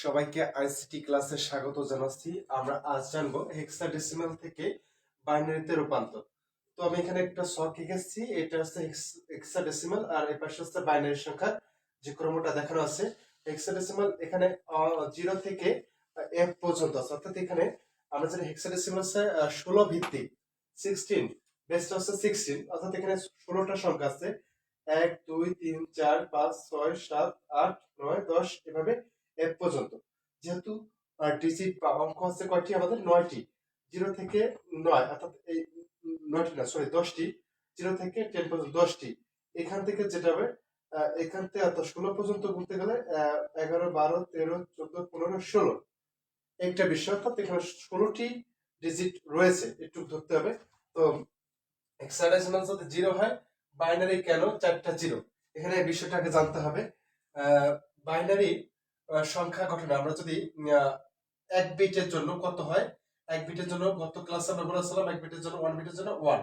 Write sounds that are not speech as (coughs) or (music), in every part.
সবাইকে আইসিটি ক্লাসে স্বাগত জানাচ্ছি। আমরা আজ জানব হেক্সাডেসিমাল থেকে বাইনারিতে রূপান্তর। তো আমি এখানে একটা শখ এঁকেছি এটা হচ্ছে হেক্সাডেসিমাল আর এই পাশে হচ্ছে বাইনারি সংখ্যা যে ক্রমটা দেখানো আছে। হেক্সাডেসিমাল এখানে জিরো থেকে এফ পর্যন্ত আছে। অর্থাৎ এখানে আমরা জানি হেক্সাডেসিমাল হচ্ছে ষোলো ভিত্তিক সিক্সটিন বেসটা হচ্ছে সিক্সটিন অর্থাৎ এখানে ষোলোটা সংখ্যা আছে। এক, দুই, তিন, চার, পাঁচ, ছয়, সাত, আট, নয়, দশ, এভাবে এফ পর্যন্ত। যেহেতু ডিজিট বা অঙ্ক হচ্ছে কয়টি? আমাদের নয়টি। জিরো থেকে নয়, অর্থাৎ এই নয়টি না সরি দশটি। জিরো থেকে টেন পর্যন্ত দশটি। এখান থেকে যেটা হবে এখান থেকে ষোলো পর্যন্ত বলতে গেলে এগারো, বারো, তেরো, চোদ্দ, পনেরো, ষোলো। একটা বিষয়, অর্থাৎ এখানে ষোলোটি ডিজিট রয়েছে, একটু ধরতে হবে। তো হেক্সাডেসিমাল যদি জিরো হয় বাইনারি কেন? চারটা জিরো। এখানে বিষয়টাকে জানতে হবে। বাইনারি সংখ্যা গঠনে আমরা যদি এক বিটের জন্য কত হয়? এক বিটের জন্য গত ক্লাসে আমরা বলেছিলাম এক বিটের জন্য ওয়ান বিটের জন্য ওয়ান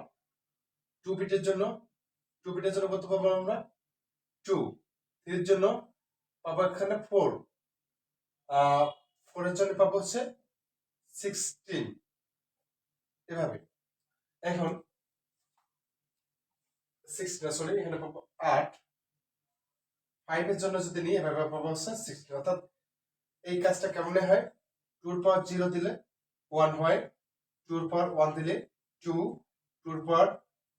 টু বিটের জন্য টু বিটের জন্য কত পাবো আমরা? টু থ্রির জন্য পাবো এখানে ফোর ফোরের জন্য পাবো হচ্ছে সিক্সটিন এভাবে। এখন সিক্স সরি এখানে পাবো আট। ফাইভের জন্য যদি নিই, এভাবে পাবো হচ্ছে সিক্সটিন অর্থাৎ এই কাজটা কেমনে হয়? টুর পাওয়ার জিরো দিলে ওয়ান হয় টুর পাওয়ার ওয়ান দিলে টু টুর পাওয়ার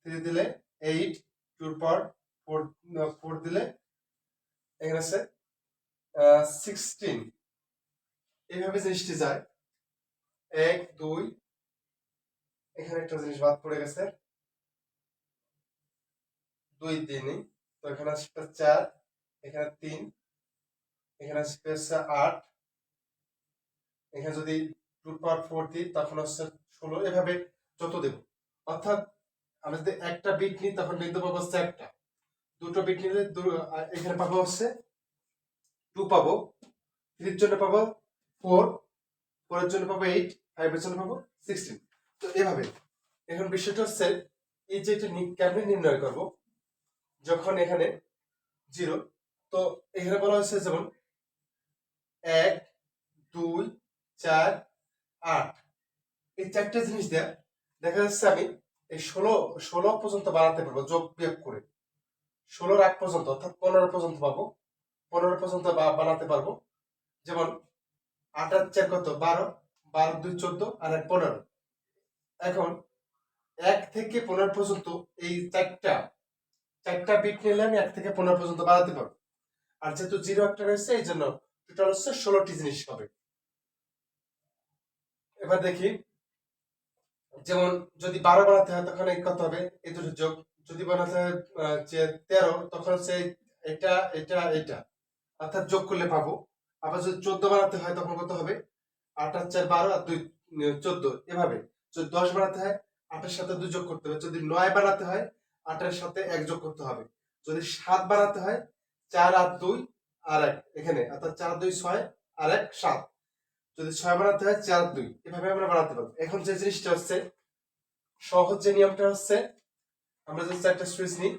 থ্রি দিলে এইট টুর পাওয়ার ফোর ফোর দিলে এখানে আছে সিক্সটিন এইভাবে জিনিসটি যায়। এক, দুই, এখানে একটা জিনিস বাদ পড়ে গেছে। দুই তিনই তো এখানে আসবে চার এখানে তিন, এখানে হচ্ছে আট, এখানে যদি টু পাওয়ার ফোর দিই, তখন হচ্ছে ষোলো। এভাবে যত দেব। অর্থাৎ আমি যদি একটা বিট নিই, তখন বিন্দু পাবো হচ্ছে একটা। দুটো বিট নিলে এখানে পাবো হচ্ছে টু পাবো। থ্রির জন্য পাবো ফোর ফোরের জন্য পাবো এইট ফাইভের জন্য পাবো সিক্সটিন তো এভাবে। এখন বিষয়টা হচ্ছে এই যে এটা কেমনে নির্ণয় করব? যখন এখানে জিরো তো এখানে বলা হয়েছে যেমন এক, দুই, চার, আট। এই চারটে জিনিস দেয়া দেখা যাচ্ছে আমি এই ষোলো ষোলো পর্যন্ত বাড়াতে পারব, যোগ বিয়োগ করে। ষোলোর আগ পর্যন্ত, অর্থাৎ পনেরো পর্যন্ত পাবো। পনেরো পর্যন্ত বানাতে পারব। যেমন আট আর চার কত? বারো। বারো, দুই, চোদ্দ আর এক, পনেরো। এখন এক থেকে পনেরো পর্যন্ত এই চারটা চারটা বিট নিলে আমি এক থেকে পনেরো পর্যন্ত বাড়াতে পারব। আর যেহেতু জিরো একটা রয়েছে, এই জন্য টোটাল হচ্ছে ষোলোটি জিনিস হবে। এবার দেখি, যেমন যদি বারো বানাতে হয়, তখন এই কত হবে? এই দুটো যোগ। যদি বানাতে হয় যে তেরো, তখন হচ্ছে এটা এটা এটা। অর্থাৎ যোগ করলে পাবো। আবার যদি চোদ্দ বানাতে হয়, তখন কত হবে? আর চার বারো আর দুই চোদ্দ। এভাবে। যদি দশ বানাতে হয়, আটের সাথে দুই যোগ করতে হবে। যদি নয় বানাতে হয়, আটের সাথে এক যোগ করতে হবে। যদি সাত বানাতে হয় চার আর দুই আর এক, এখানে, অর্থাৎ চার দুই ছয় আর এক সাত। যদি ছয় বানাতে হয়, চার দুই। এভাবে আমরা বানাতে পারব। এখন যে জিনিসটা হচ্ছে, সহজ যে নিয়মটা হচ্ছে, আমরা যদি চারটা সুইচ নিই।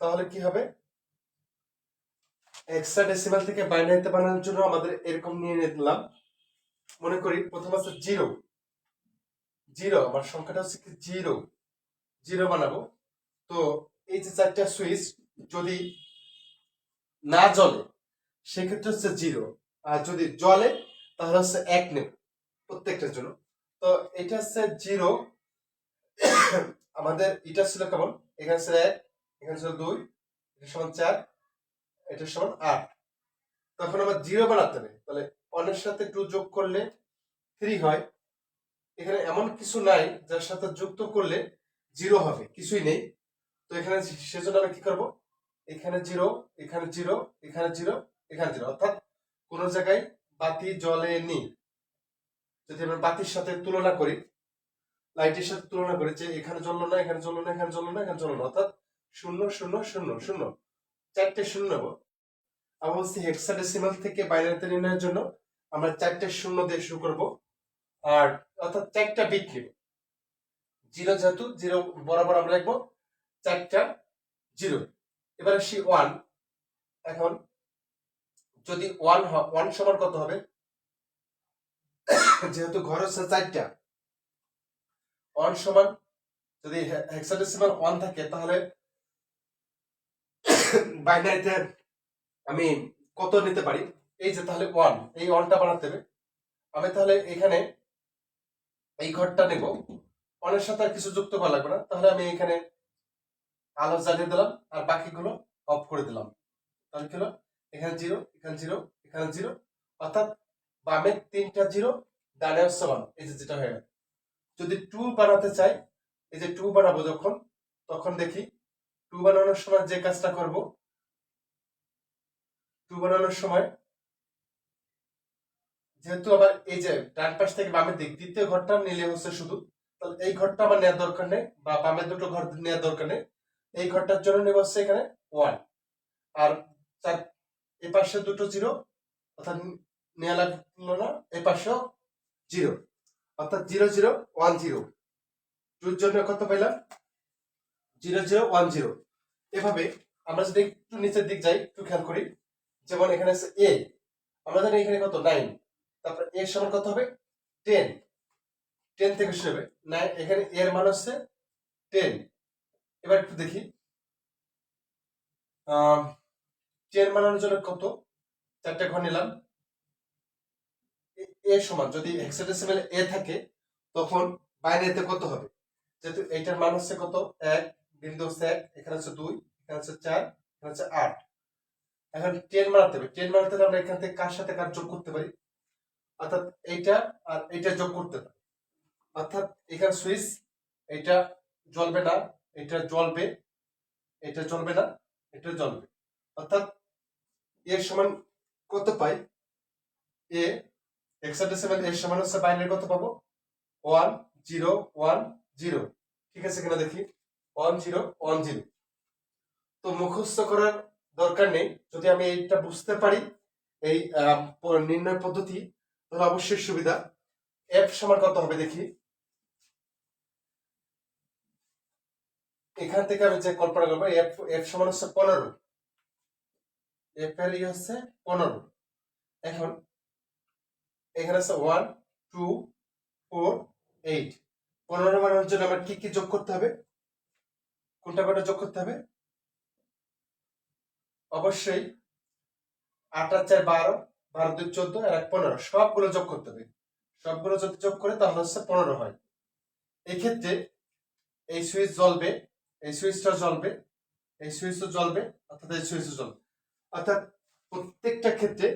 তাহলে কি হবে? হেক্সাডেসিমাল থেকে বাইনারিতে বানানোর জন্য আমাদের এরকম নিয়ে নিলাম। মনে করি, প্রথম আছে জিরো জিরো আমার সংখ্যাটা হচ্ছে কি জিরো জিরো বানাবো। তো এই যে চারটা সুইচ যদি না জ্বলে, সেক্ষেত্রে হচ্ছে জিরো আর যদি জ্বলে, তাহলে হচ্ছে এক নেব প্রত্যেকটার জন্য। তো এটা হচ্ছে জিরো (coughs) আমাদের এটা ছিল কেমন? এখানে ছিল এক, এখানে ছিল দুই, এটা সমান চার, এটা সমান আট। তখন আবার জিরো বানাতে হবে। তাহলে ওয়ানের সাথে টু যোগ করলে থ্রি হয়। এখানে এমন কিছু নাই যার সাথে যুক্ত করলে জিরো হবে, কিছুই নেই। তো এখানে সেজন্য আমি কি করব? এখানে জিরো এখানে জিরো এখানে জিরো এখানে জিরো অর্থাৎ কোন জায়গায় বাতি জ্বলেনি যদি আমরা বাতির সাথে তুলনা করি, লাইটের সাথে তুলনা করি যে এখানে জ্বললো না, এখানে জ্বললো না, এখানে জ্বললো না, এখানে জ্বললো না, অর্থাৎ শূন্য শূন্য শূন্য শূন্য। চারটে শূন্য নেব। আবার বলছি হেক্সাডেসিমাল থেকে বাইনারিতে নির্ণয়ের জন্য আমরা চারটে শূন্য দিয়ে শুরু করব। আর অর্থাৎ চারটা বিট নিব জিরো যেহেতু জিরো বরাবর আমরা লিখব। চারটা জিরো। এবার আসি ওয়ান এখন যদি ওয়ান ওয়ান সমান কত হবে? (coughs) যেহেতু ঘর হচ্ছে চারটা। ওয়ান সমান যদি হেক্সাডেসিমাল ওয়ান থাকে, তাহলে (coughs) বাইনারিতে আমি কত নিতে পারি? এই যে তাহলে ওয়ান এই ওয়ানটা বানাতে হবে। আমি তাহলে এখানে এই ঘরটা নেব। ওয়ানের সাথে আর কিছু যুক্ত করা লাগবে না। তাহলে আমি এখানে আলো জ্বালিয়ে দিলাম, আর বাকিগুলো অফ করে দিলাম। তাহলে কি হলো? এখানে জিরো এখানে জিরো এখানে জিরো অর্থাৎ বামে তিনটা জিরো ডানে ওয়ান এই যে যেটা হয়ে গেল। যদি টু বানাতে চাই, এই যে টু বানাবো যখন, তখন দেখি টু বানানোর সময় যে কাজটা করব টু বানানোর সময় যেহেতু আবার এই যে ডান পাশ থেকে বামের দিক, দ্বিতীয় ঘরটা নিলে হচ্ছে শুধু, তাহলে এই ঘরটা আমার নেওয়ার দরকার নেই, বা বামের দুটো ঘর নেওয়ার দরকার নেই। এই ঘরটার জন্য নেব হচ্ছে এখানে ওয়ান আর চার, এই পাশে দুটো জিরো অর্থাৎ নেওয়া লাগল না, এই পাশেও জিরো অর্থাৎ জিরো জিরো ওয়ান জিরো টুর জন্য কত পেলাম জিরো জিরো ওয়ান জিরো এভাবে আমরা যদি একটু নিচের দিক যাই, একটু খেয়াল করি। যেমন এখানে আছে এ আমরা জানি এখানে কত? নাইন তারপর এর সমান কত হবে? টেন টেন থেকে শুরু হবে। নাইন এখানে এর মান হচ্ছে টেন এবার একটু দেখি। টেন বানানোর জন্য কত? চারটে ঘর নিলাম। এ- সমান, যদি হেক্সাডেসিমাল এ থাকে, তখন বাইনারিতে কত হবে? যেহেতু এইটার মান হচ্ছে কত? এক, বিন্দু হচ্ছে এক, এখানে হচ্ছে দুই, এখানে হচ্ছে চার, এখানে হচ্ছে আট। এখন টেন বানাতে হবে। টেন বানাতে আমরা এখান থেকে কার সাথে কার যোগ করতে পারি? অর্থাৎ এইটা আর এইটা যোগ করতে পারি অর্থাৎ এখানে সুইচ, এইটা জ্বলবে না। এটা জ্বলবে এটা জ্বলবে না, এটা জ্বলবে। অর্থাৎ এর সমান কত পাই? এ হেক্সাডেসিমাল এর সমান হচ্ছে বাইনারি কত পাবো? One zero one zero. ঠিক আছে কিনা দেখি? One zero one zero. তো মুখস্থ করার দরকার নেই। যদি আমি এইটা বুঝতে পারি, এই নির্ণয় পদ্ধতি, তাহলে অবশ্যই সুবিধা। এফ সমান কত হবে দেখি? এখান থেকে আমি যে কল্পনা করব এফ এফ সমান হচ্ছে পনেরো। এফ এর হচ্ছে পনেরো। এখন এখানে আছে ওয়ান টু ফোর এইট পনেরো বানানোর জন্য আমার কি কি যোগ করতে হবে? কোনটা কোনটা যোগ করতে হবে? অবশ্যই আট আর চার বারো বারো দুই চোদ্দ আর এক পনেরো। সবগুলো যোগ করতে হবে। সবগুলো যদি যোগ করে তাহলে হচ্ছে পনেরো হয়। এক্ষেত্রে এই সুইচ জ্বলবে এই সুইচটা জ্বলবে, এই সুইচও জ্বলবে, অর্থাৎ এই সুইচও জ্বলবে। অর্থাৎ প্রত্যেকটা ক্ষেত্রে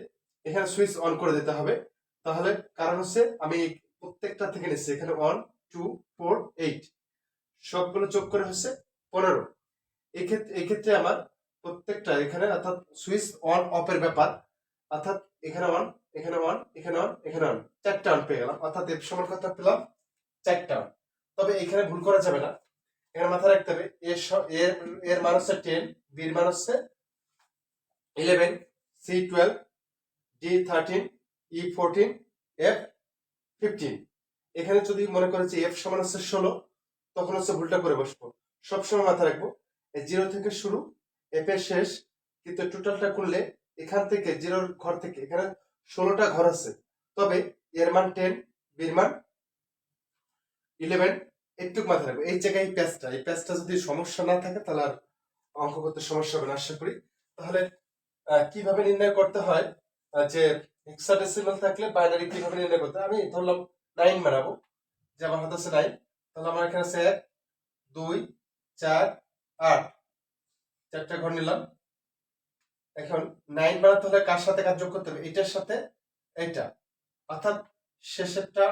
এখানে সুইচ অন করে দিতে হবে। তাহলে কারণ হচ্ছে আমি প্রত্যেকটা থেকে নিচ্ছি, এখানে ওয়ান টু ফোর এইট সবগুলো যোগ করে হচ্ছে পনেরো। এক্ষেত্রে এক্ষেত্রে আমার প্রত্যেকটা এখানে অর্থাৎ সুইচ অন অফ এর ব্যাপার। অর্থাৎ এখানে অন এখানে অন এখানে অন এখানে অন চারটা অন পেয়ে গেলাম। অর্থাৎ এর সমান কত পেলাম? চারটা on। তবে এখানে ভুল করা যাবে না। এখানে মাথায় রাখতে হবে এর এর এর মান হচ্ছে টেন বির মান হচ্ছে eleven C twelve D thirteen E fourteen F fifteen এখানে যদি মনে করে যে এফ সমান হচ্ছে ষোলো, তখন হচ্ছে ভুলটা করে বসবো। সবসময় মাথায় রাখব জিরো থেকে শুরু এফ এর শেষ, কিন্তু টোটালটা করলে এখান থেকে জিরোর ঘর থেকে, এখানে ষোলোটা ঘর আছে। তবে এর মান টেন বির মান ইলেভেন একটু মাথায় রাখব। এই জায়গায় এই প্যাচটা এই প্যাচটা যদি সমস্যা না থাকে তাহলে আর অঙ্ক করতে সমস্যা হবে না, আশা করি। তাহলে কীভাবে নির্ণয় করতে হয়? যে হেক্সাডেসিমাল থাকলে বাইনারি কীভাবে নির্ণয় করতে? আমি ধরলাম নাইন বানাবো। যে আমার হাতে আছে নাইন তাহলে আমার এখানে আছে এক, দুই, চার, আট। চারটা ঘর নিলাম। এখন নাইন বানাতে হলে কার সাথে কাজ যোগ করতে হবে? এটার সাথে এইটা। অর্থাৎ শেষেরটা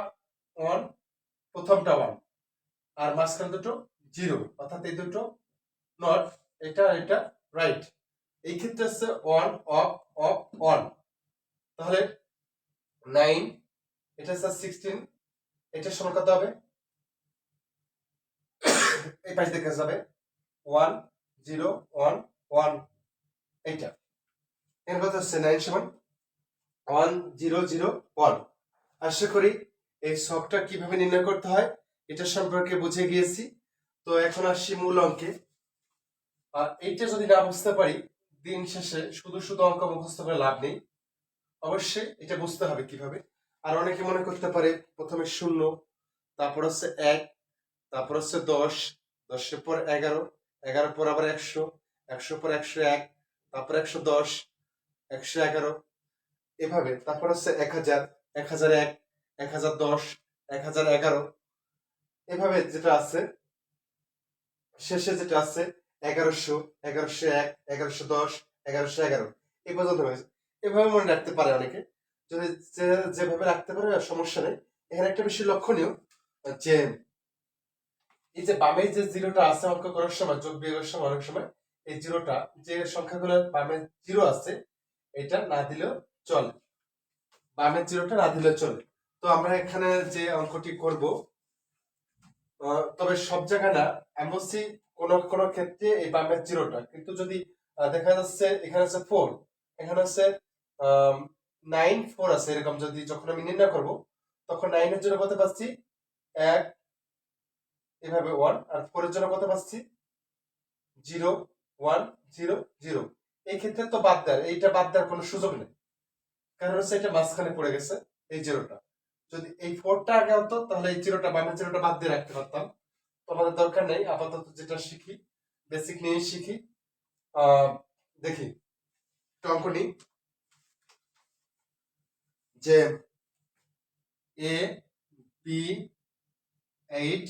ওয়ান প্রথমটা ওয়ান আর মাঝখানে দুটো জিরো, অর্থাৎ এই দুটো নট এটা এটা রাইট এই ক্ষেত্রে হচ্ছে ওয়ান অফ অফ ওয়ান তাহলে নাইন এটা হচ্ছে সিক্সটিন এটার সমান কত হবে? এই পাশ দেখে যাবে ওয়ান জিরো ওয়ান ওয়ান এইটা। এর কথা হচ্ছে? নাইন সমান ওয়ান জিরো জিরো ওয়ান আশা করি এই শখটা কীভাবে নির্ণয় করতে হয়? এটা সম্পর্কে বুঝে গিয়েছি। তো এখন আসছি মূল অঙ্কে। আর এইটা যদি না বুঝতে পারি, দিন শেষে শুধু শুধু অঙ্ক মুখস্থ করে লাভ নেই। অবশ্যই এটা বুঝতে হবে কীভাবে। আর অনেকে মনে করতে পারে, প্রথমে শূন্য, তারপর হচ্ছে এক, তারপর হচ্ছে দশ, দশের পর এগারো, এগারোর পর আবার একশো একশো পর একশো এক, তারপর একশো দশ, একশো এগারো। এভাবে, তারপর হচ্ছে এক হাজার এক হাজার এক এক হাজার দশ, এক হাজার এগারো এভাবে যেটা আছে, শেষে যেটা আছে, এগারোশো এগারোশো এক, এগারোশো দশ, এগারোশো এগারো। এই পর্যন্ত হয়েছে। এভাবে মনে রাখতে পারে অনেকে। যদি যেভাবে রাখতে পারে, সমস্যা নেই। এখানে একটা বেশি লক্ষণীয়, যে এই যে বামে যে জিরোটা আছে, অঙ্ক করার সময়, যোগ বিয়োগের সময়, অনেক সময়, এই জিরোটা, যে সংখ্যাগুলোর বামে জিরো আছে, এটা না দিলেও চলে। বামের জিরোটা না দিলেও চলে। তো আমরা এখানে যে অঙ্কটি করব তবে সব জায়গায় না বলছি কোন কোন ক্ষেত্রে এই বামের জিরোটা কিন্তু যদি দেখা যাচ্ছে এখানে আছে ফোর এখানে আছে নাইন ফোর আছে এরকম যদি যখন আমি নির্ণয় করব, তখন নাইনের জন্য কত পাচ্ছি? এক, এভাবে ওয়ান আর ফোরের জন্য কত পাচ্ছি? জিরো ওয়ান জিরো জিরো এই ক্ষেত্রে তো বাদ দেয় এইটা বাদ দেওয়ার কোনো সুযোগ নেই। কারণ হচ্ছে এটা মাঝখানে পড়ে গেছে, এই জিরোটা যদি এই ফোরটা আগে হতো তাহলে এই জিরোটা বামের জিরোটা বাদ দিয়ে রাখতে পারতাম। তো আমাদের দরকার নেই, আপাতত যেটা শিখি বেসিক নিয়ে শিখি। দেখি, একটু অঙ্ক নিই। যে A B eight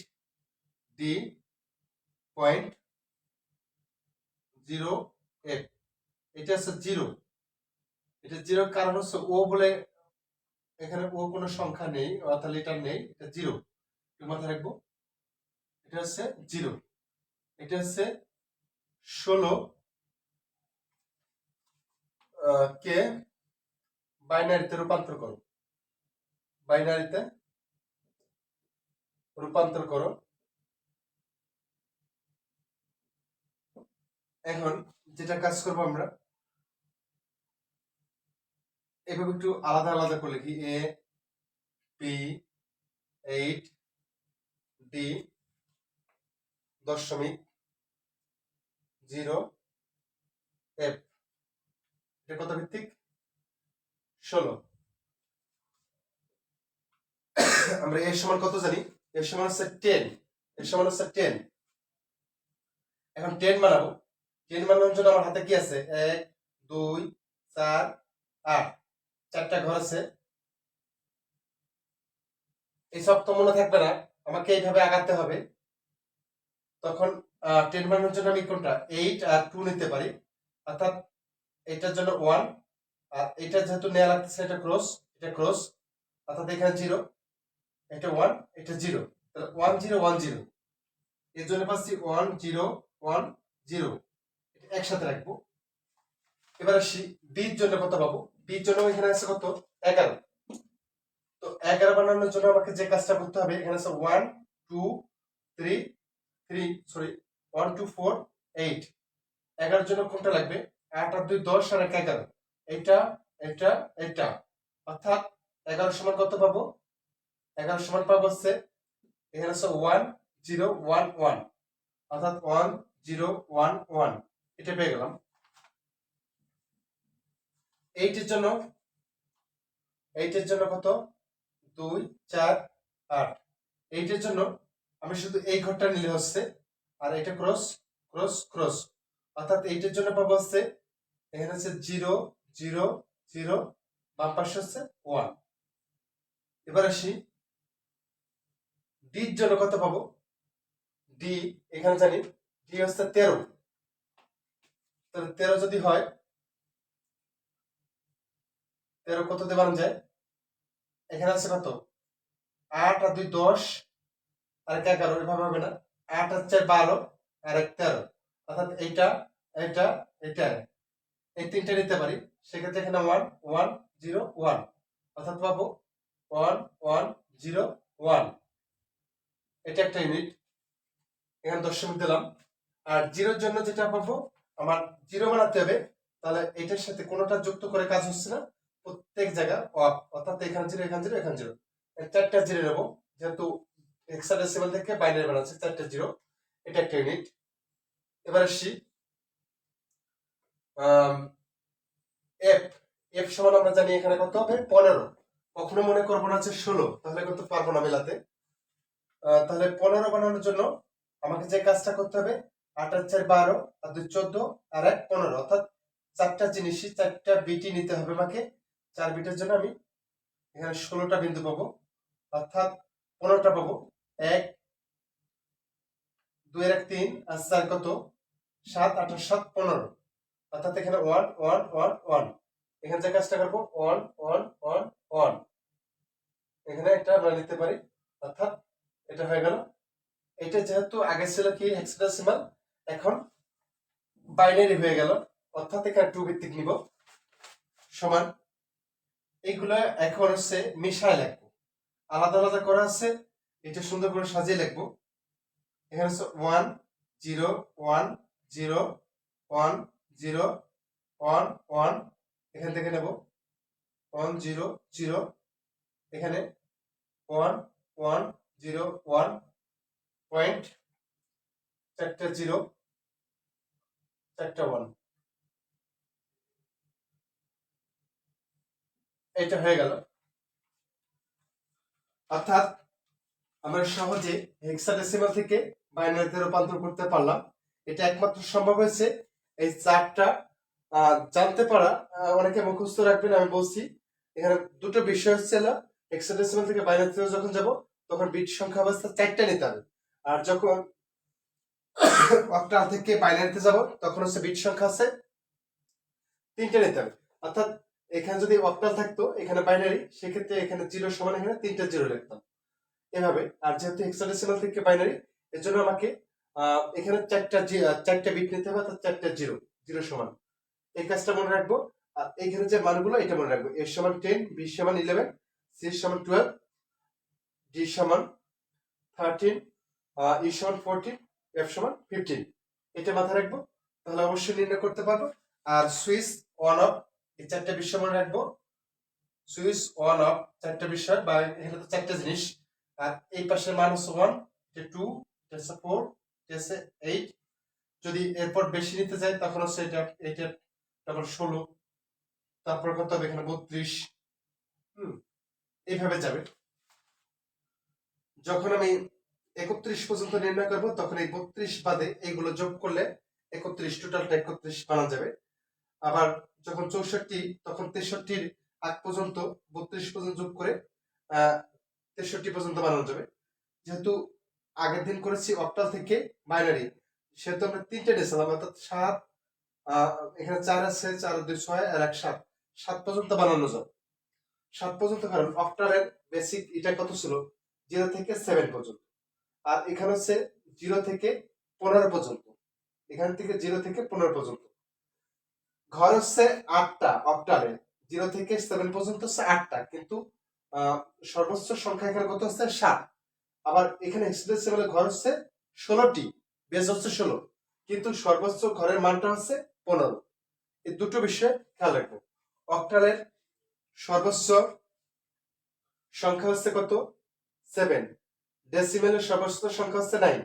D point zero eight এটা হচ্ছে জিরো এটা জিরো কারণ হচ্ছে ও বলে এখানে ও কোনো সংখ্যা নেই, অর্থাৎ এটা নেই, এটা জিরো মাথায় রাখব। এটা হচ্ছে জিরো এটা হচ্ছে ষোলো কে? বাইনারিতে রূপান্তর করো। বাইনারিতে রূপান্তর করো। এখন যেটা কাজ করব আমরা এভাবে একটু আলাদা আলাদা করে লিখি। এ, পি, এইট, ডি, দশমিক জিরো, এফ। এটা কত ভিত্তিক? ষোলো। আমরা এর সমান কত জানি? এর সমান হচ্ছে টেন। এর সমান হচ্ছে টেন। এখন টেন বানাবো। টেন বানানোর জন্য আমার হাতে কি আছে? এক, দুই, চার, আট। চারটা ঘর আছে। এই সব তো মনে থাকবে না, আমাকে এইভাবে আগাতে হবে। তখন টেন বানানোর জন্য আমি কোনটা? এইট আর টু নিতে পারি। অর্থাৎ এটার জন্য ওয়ান আর এটা যেহেতু নেওয়া লাগতেছে, এটা ক্রস এটা ক্রস অর্থাৎ এখানে জিরো এটা ওয়ান এটা জিরো তাহলে ওয়ান জিরো ওয়ান জিরো এর জন্য পাচ্ছি ওয়ান জিরো ওয়ান জিরো একসাথে রাখব। এবার আসি বির জন্য কত পাবো? বির জন্য এখানে আছে কত? এগারো। তো এগারো বানানোর জন্য আমাকে যে কাজটা করতে হবে, এখানে আছে one two three three sorry one two four eight এগারোর জন্য কোনটা লাগবে? আট আর দুই দশ আর এক এগারো। এইটা এটা এটা। অর্থাৎ এগারো সমান কত পাবো? এগারো সমান পাবো হচ্ছে, এখানে হচ্ছে ওয়ান জিরো ওয়ান ওয়ান অর্থাৎ ওয়ান জিরো ওয়ান ওয়ান এটা পেয়ে গেলাম। এইটের জন্য এইটের জন্য কত? দুই, চার, আট। এইটের জন্য আমি শুধু এই ঘরটা নিলে হচ্ছে, আর এটা ক্রস ক্রস ক্রস অর্থাৎ এইটের জন্য পাবো হচ্ছে, এখানে হচ্ছে জিরো জিরো জিরো, বাম পাশে হচ্ছে ওয়ান। এবার আসি, ডির জন্য কত পাবো? ডি, এখানে জানি, ডি হচ্ছে তেরো। তেরো যদি হয় তেরো কত দিয়ে বানানো যায়? এখানে আছে কত? আট আর দুই দশ আর এক এগারো, এভাবে হবে না। আট আর চার বারো আর এক তেরো। অর্থাৎ এইটা এইটা এটা এই তিনটে নিতে পারি। সেক্ষেত্রে এখানে ওয়ান ওয়ান জিরো ওয়ান অর্থাৎ পাবো ওয়ান ওয়ান জিরো ওয়ান এটা একটা ইউনিট এখানে দশমিক দিলাম। আর জিরোর জন্য যেটা পাবো, আমার জিরো বানাতে হবে, তাহলে এটার সাথে কোনোটা যুক্ত করে কাজ হচ্ছে না। প্রত্যেক জায়গা অর্থাৎ এখান জিরো এখান জিরো এখানে জিরো চারটা জিরো নেব যেহেতু হেক্সাডেসিমাল থেকে বাইনারি বানাচ্ছে, চারটা জিরো এটা একটা ইউনিট এবার আসি এফ এফ সমান আমরা জানি এখানে কত হবে? পনেরো। কখনো মনে করব না যে ষোলো, তাহলে করতে পারব না মেলাতে। তাহলে পনেরো বানানোর জন্য আমাকে যে কাজটা করতে হবে আর চার বারো, আর দুই চোদ্দ, আর এক পনেরো। অর্থাৎ চারটা জিনিসই, চারটা বিটি নিতে হবে আমাকে। চার বিটের জন্য আমি এখানে ষোলোটা বিন্দু পাবো। অর্থাৎ পনেরোটা পাবো। এক দুই এক তিন, আর চার কত? সাত, আট, আর সাত, পনেরো। অর্থাৎ এখানে ওয়ান ওয়ান ওয়ান ওয়ান। এখানে যে কাজটা করব। One one one one. এখানে এটা আমরা নিতে পারি। অর্থাৎ এটা হয়ে গেল। এটা যেহেতু আগে ছিল কি? হেক্সাডেসিমাল এখন বাইনারি হয়ে গেল। অর্থাৎ এখানে টু ভিত্তিক নিব। সমান এইগুলা এখন হচ্ছে মিশায় লিখব আলাদা আলাদা করা আছে, এটা সুন্দর করে সাজিয়ে লিখব এখানে হচ্ছে one zero one zero one zero one one এখান থেকে নেব। ওয়ান জিরো জিরো এখানে one one zero one point চারটা জিরো চারটা ওয়ান এটা হয়ে গেল। অর্থাৎ আমরা সহজে হেক্সাডেসিমাল থেকে বাইনারিতে রূপান্তর করতে পারলাম। এটা একমাত্র সম্ভব হয়েছে এই চারটা জানতে পারা অনেকে মুখস্থ রাখবেন, আমি বলছি। এখানে দুটো বিষয় হচ্ছে না হেক্সাডেসিমাল থেকে বাইনারিতে যখন যাব, তখন বিট সংখ্যা অবস্থা চারটা নিতে হবে। আর যখন অক্টাল থেকে বাইনারিতে যাব, তখন হচ্ছে বিট সংখ্যা আছে তিনটা নিতে হবে। অর্থাৎ এখানে যদি অক্টাল থাকতো, এখানে বাইনারি সেক্ষেত্রে এখানে জিরো সমান এখানে তিনটা জিরো লিখতাম। এভাবে। আর যেহেতু হেক্সাডেসিমাল থেকে বাইনারি এর জন্য আমাকে এখানে চারটা চারটা বিট নিতে হবে, অর্থাৎ চারটা জিরো জিরো সমান। এই কাজটা মনে রাখব। আর এইখানে যে মানগুলো, এটা মনে রাখব। এর সমান টেন বি সমান ইলেভেন সি সমান টুয়েলভ ডি সমান থার্টিন ই সমান ফোরটিন এফ সমান ফিফটিন এটা মাথায় রাখব। তাহলে অবশ্যই নির্ণয় করতে পারব। আর সুইচ অন অফ এই চারটা বিষয় মনে রাখব। সুইচ অন অফ চারটা বিষয় বা এখানে তো চারটা জিনিস। আর এই পাশের মান হচ্ছে ওয়ান টু ফোর এটা হচ্ছে এইট যদি এরপর বেশি নিতে চাই, তখন হচ্ছে এটা এটা তারপর ষোলো। তারপর কত হবে? এখানে বত্রিশ। হুম, এইভাবে যাবে। যখন আমি একত্রিশ পর্যন্ত নির্ণয় করব, তখন এই বত্রিশ বাদে এইগুলো যোগ করলে একত্রিশ টোটালটা একত্রিশ বানানো যাবে। আবার যখন চৌষট্টি, তখন তেষট্টির আগ পর্যন্ত, বত্রিশ পর্যন্ত যোগ করে তেষট্টি পর্যন্ত বানানো যাবে। যেহেতু আগের দিন করেছি অক্টাল থেকে বাইনারি সেহেতু আমরা তিনটে নিয়েছিলাম অর্থাৎ সাত এখানে চার আছে, চার, দুই, ছয়, আর এক, সাত। সাত পর্যন্ত বানানো যাবে। সাত পর্যন্ত, কারণ অক্টালের বেসিক এটা কত ছিল? জিরো থেকে সেভেন পর্যন্ত। আর এখানে হচ্ছে জিরো থেকে পনেরো পর্যন্ত। এখান থেকে জিরো থেকে পনেরো পর্যন্ত। ঘর হচ্ছে আটটা, অক্টালে। জিরো থেকে সেভেন পর্যন্ত হচ্ছে আটটা, কিন্তু সর্বোচ্চ সংখ্যা এখানে কত হচ্ছে? সাত। আবার এখানে এক্সপ্রেসিবলের ঘর হচ্ছে ষোলোটি বেস হচ্ছে ষোলো, কিন্তু সর্বোচ্চ ঘরের মানটা হচ্ছে পনেরো। এই দুটো বিষয়ে খেয়াল রাখব অক্টালের সর্বোচ্চ সংখ্যা হচ্ছে কত? সেভেন। ডেসিমেলের সর্বোচ্চ সংখ্যা হচ্ছে নাইন।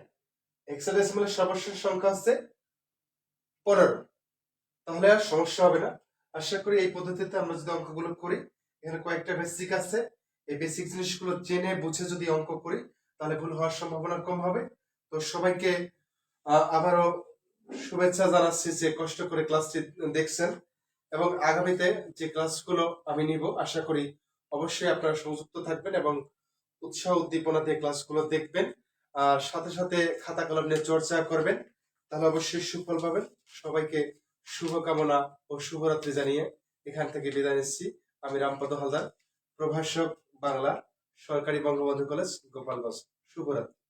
হেক্সাডেসিমেলের সর্বোচ্চ সংখ্যা হচ্ছে পনেরো। তাহলে আর সমস্যা হবে না। আশা করি এই পদ্ধতিতে আমরা যদি অঙ্কগুলো করি, এখানে কয়েকটা বেসিক আছে। এই বেসিক জিনিসগুলো জেনে বুঝে যদি অঙ্ক করি, তাহলে ভুল হওয়ার সম্ভাবনা কম হবে। তো সবাইকে আবারও শুভেচ্ছা জানাচ্ছি যে কষ্ট করে ক্লাসটি দেখছেন এবং আগামীতে যে ক্লাসগুলো আমি নিব, আশা করি অবশ্যই আপনারা সংযুক্ত থাকবেন এবং উৎসাহ উদ্দীপনা দিয়ে ক্লাসগুলো দেখবেন। আর সাথে সাথে খাতা কলম নিয়ে চর্চা করবেন, তাহলে অবশ্যই সুফল পাবেন। সবাইকে শুভকামনা ও শুভরাত্রি জানিয়ে এখান থেকে বিদায় নিচ্ছি। আমি রামপদ হালদার, প্রভাষক বাংলা, সরকারি বঙ্গবন্ধু কলেজ, গোপালগঞ্জ। শুভরাত্রি।